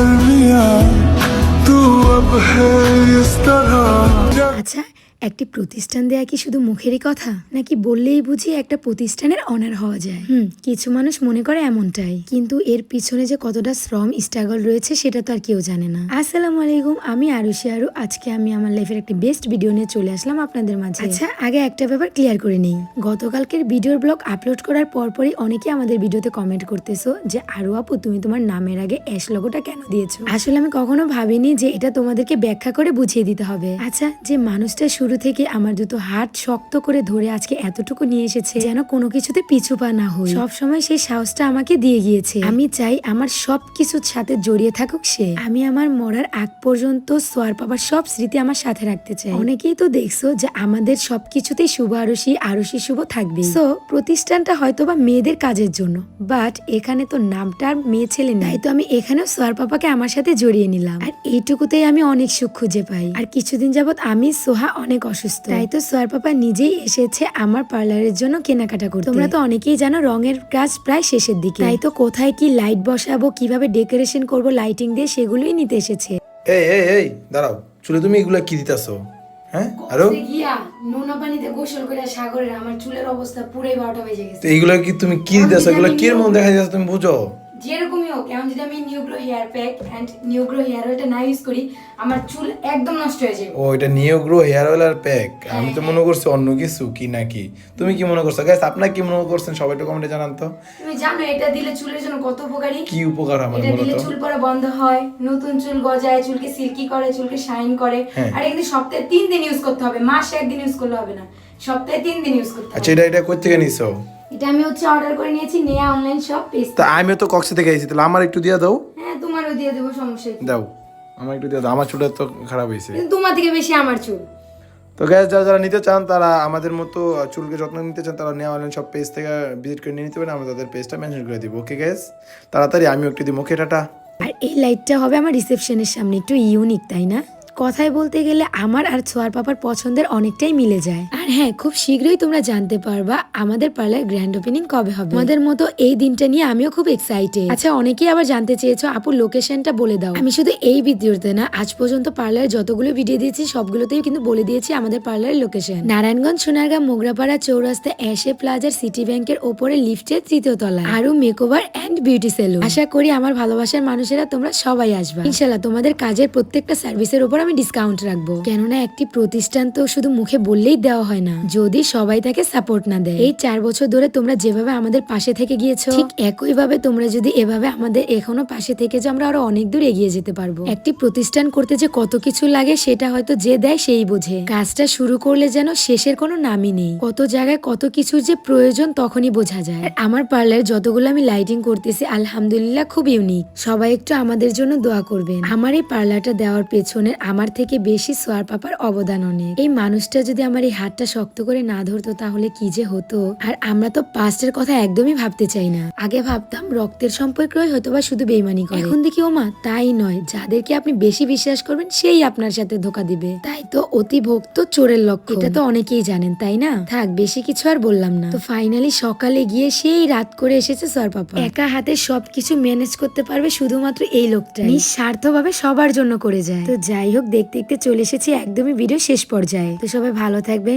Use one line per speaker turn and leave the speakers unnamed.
कर लिया तू अब है इस तरह।
अच्छा একটি প্রতিষ্ঠান দেয়া কি শুধু মুখেরই কথা? নাকি বললেই বুঝি একটা প্রতিষ্ঠানের অনার হওয়া যায়? হুম, কিছু মানুষ মনে করে এমনটাই। কিন্তু এর পিছনে যে কতটা শ্রম স্ট্রাগল রয়েছে, সেটা তো আর কেউ জানে না। আসসালামু আলাইকুম, আমি আরুষি আরু। আজকে আমি আমার লাইফের একটি বেস্ট ভিডিও নিয়ে চলে আসলাম আপনাদের মাঝে। আচ্ছা আগে একটা ব্যাপার ক্লিয়ার করে নেই। গতকালকের ভিডিওর ব্লগ আপলোড করার পরপরই অনেকে আমাদের ভিডিওতে কমেন্ট করতেছো যে, আরু আপু, তুমি তোমার নামের আগে অ্যাশ লগোটা কেন দিয়েছ? আসলে আমি কখনো ভাবিনি যে এটা তোমাদেরকে ব্যাখ্যা করে বুঝিয়ে দিতে হবে। আচ্ছা যে মানুষটা শুরু থেকে আমার দুটো হাত শক্ত করে ধরে আজকে এতটুকু নিয়ে এসেছে যেন কোনো কিছুতে পিছু পা না হই। সব সময় সেই সাহসটা আমাকে দিয়ে গিয়েছে। আমি চাই আমার সব কিছুর সাথে জড়িয়ে থাকুক সে। আমি আমার মরার আগ পর্যন্ত সোয়ার পাবার সব স্মৃতি আমার সাথে রাখতে চাই। অনেকেই তো দেখছ যে আমাদের সবকিছুতেই শুভ আরসি আরসি শুভ থাকবে। সো প্রতিষ্ঠানটা হয়তো বা মেয়েদের কাজের জন্য বাট এখানে তো নামটা মেয়ে ছেলে নাই। তো আমি এখানেও সোয়ার পাপাকে আমার সাথে জড়িয়ে নিলাম। আর এইটুকুতেই আমি অনেক সুখ খুঁজে পাই। আর কিছুদিন যাবত আমি সোহা অনেক অসুস্থ। তাই তো সোয়ার পাপা নিজেই এসেছে আমার পার্লারের জন্য কেনাকাটা করতে। তোমরা তো অনেকেই জানো রঙের কাজ প্রায় শেষের দিকে। তাই তো কোথায় কি লাইট বসাবো কীভাবে ডেকোরেশন করব লাইটিং দিয়ে সেগুলোই নিতে এসেছে।
এই এই এই দাঁড়াও চুলে তুমি এগুলা কি দিতাছো? হ্যাঁ আরও?
গিয়া নোনা পানিতে গোসল করে সাগরের আমার চুলের অবস্থা পুরাই বারোটা বেজে গেছে।
এইগুলা কি তুমি কি দিতাছো? এগুলা কি এর মধ্যে দেখা যাচ্ছে তুমি বুঝো?
যেরকমই হোক এখন যদি আমি Newgrow hair pack and Newgrow hair অয়েলটা না ইউজ করি আমার চুল একদম নষ্ট হয়ে যাবে।
ও এটা নিয়োগ্রো হেয়ার অয়েল আর প্যাক। আমি তো মনে করছি অন্য কিছু কি নাকি তুমি কি মনে করছ? গাইস আপনারা কি মনে করছেন? সবাই একটু কমেন্টে জানান তো।
তুমি জানো এটা দিলে চুলের জন্য কত উপকারী?
কি উপকার আমার
এটা দিলে চুল পড়া বন্ধ হয় নতুন চুল গজায় চুলকে সিল্কি করে চুলকে শাইন করে।
হ্যাঁ।
আর এগুলি সপ্তাহে তিন দিন ইউজ করতে হবে মাসে একদিন ইউজ করলে হবে না। সপ্তাহে তিন দিন ইউজ করতে হবে।
আচ্ছা এটা এটা কই থেকে নিছো?
এটা আমি হচ্ছে অর্ডার করে নিয়েছি নেয়া অনলাইন শপ পেজ
তা আমিও তো কক্সে থেকে আইছি তাহলে আমার একটু দিয়ে দাও।
হ্যাঁ তোমারও দিয়ে দেবো সমস্যা কি?
দাও আমার একটু দিয়ে দাও আমার চুলটা তো খারাপ হয়েছে।
কিন্তু তোমার থেকে বেশি আমার চুল।
তো গ্যাস যারা যারা নিতে চান তারা আমাদের মতো চুলকে যত্ন নিতে চান তারা নেওয়া অনলাইন সব পেজ থেকে ভিজিট করে নিয়ে নিতে পারেন আমরা তাদের পেজটা মেনশন করে দিব। ওকে গ্যাস তাড়াতাড়ি আমিও একটু দিব ওকে টাটা।
আর এই লাইটটা হবে আমার রিসেপশনের সামনে একটু ইউনিক তাই না? কথায় বলতে গেলে আমার আর ছোয়ার পাপার পছন্দের অনেকটাই মিলে যায়। হ্যাঁ খুব শীঘ্রই তোমরা জানতে পারবা আমাদের পার্লার গ্র্যান্ড ওপেনিং কবে হবে। আমাদের মতো এই দিনটা নিয়ে আমিও খুব এক্সাইটেড আচ্ছা অনেকেই আবার জানতে চেয়েছো, আপু লোকেশনটা বলে দাও। আমি শুধু এই ভিডিওতে না, আজ পর্যন্ত পার্লার যতগুলো ভিডিও দিয়েছি, সবগুলোতেই কিন্তু বলে দিয়েছি আমাদের পার্লারের লোকেশন নারায়ণগঞ্জ সোনারগাঁ মোগরাপাড়া, চৌরাস্তা এসে প্লাজার সিটি ব্যাংকের ওপরে লিফটের তৃতীয় তলা আরও মেকওভার অ্যান্ড বিউটি সেলুন আশা করি আমার ভালোবাসার মানুষেরা তোমরা সবাই আসবে। ইনশাল্লাহ তোমাদের কাজের প্রত্যেকটা সার্ভিসের উপর আমি ডিসকাউন্ট রাখব। কেননা একটি প্রতিষ্ঠান তো শুধু মুখে বললেই দেওয়া হয় না। যদি সবাই তাকে সাপোর্ট না দেয়, এই চার বছর ধরে তোমরা যেভাবে আমাদের পাশে থেকে গিয়েছো, ঠিক একই ভাবে তোমরা যদি এভাবে আমাদের এখনও পাশে থেকে যে আমরা আরও অনেক দূর এগিয়ে যেতে পারব। একটি প্রতিষ্ঠান করতে যে কত কিছু লাগে, সেটা হয়তো যে দেয় সেই বোঝে। কাজটা শুরু করলে যেন শেষের কোনো নামই নেই। কত জায়গায় কত কিছুর যে প্রয়োজন তখনই বোঝা যায়। আমার পার্লার যতগুলো আমি লাইটিং করতেছি, আলহামদুলিল্লাহ খুব ইউনিক সবাই একটু আমাদের জন্য দোয়া করবেন। আমার এই পার্লারটা দেওয়ার পেছনে আমার থেকে বেশি সোয়ার পাপার অবদান অনেক। এই মানুষটা যদি আমার এই হাতটা শক্ত করে না ধরতো তাহলে কি যে হতো? আর আমরা তো পাস্টের কথা একদমই ভাবতে চাই না। আগে ভাবতাম রক্তের সম্পর্কই হয়তো বা শুধু বেইমানি করে। এখন দেখি ওমা, তাই নয়। যাদেরকে আপনি বেশি বিশ্বাস করবেন, সেই আপনার সাথে ধোকা দিবে। তাই তো অতি ভক্ত চোরের লক্ষ্য এটা তো অনেকেই জানেন, তাই না? থাক, বেশি কিছু আর বললাম না। তো ফাইনালি সকালে গিয়ে সেই রাত করে এসেছে সোয়ার পাপা। একা হাতে সবকিছু ম্যানেজ করতে পারবে শুধুমাত্র এই লোকটা নিঃস্বার্থ ভাবে সবার জন্য করে যায়। তো যাই হোক, দেখতে দেখতে চলে এসেছি একদমই ভিডিও শেষ পর্যায়ে। তো সবাই ভালো থাকবেন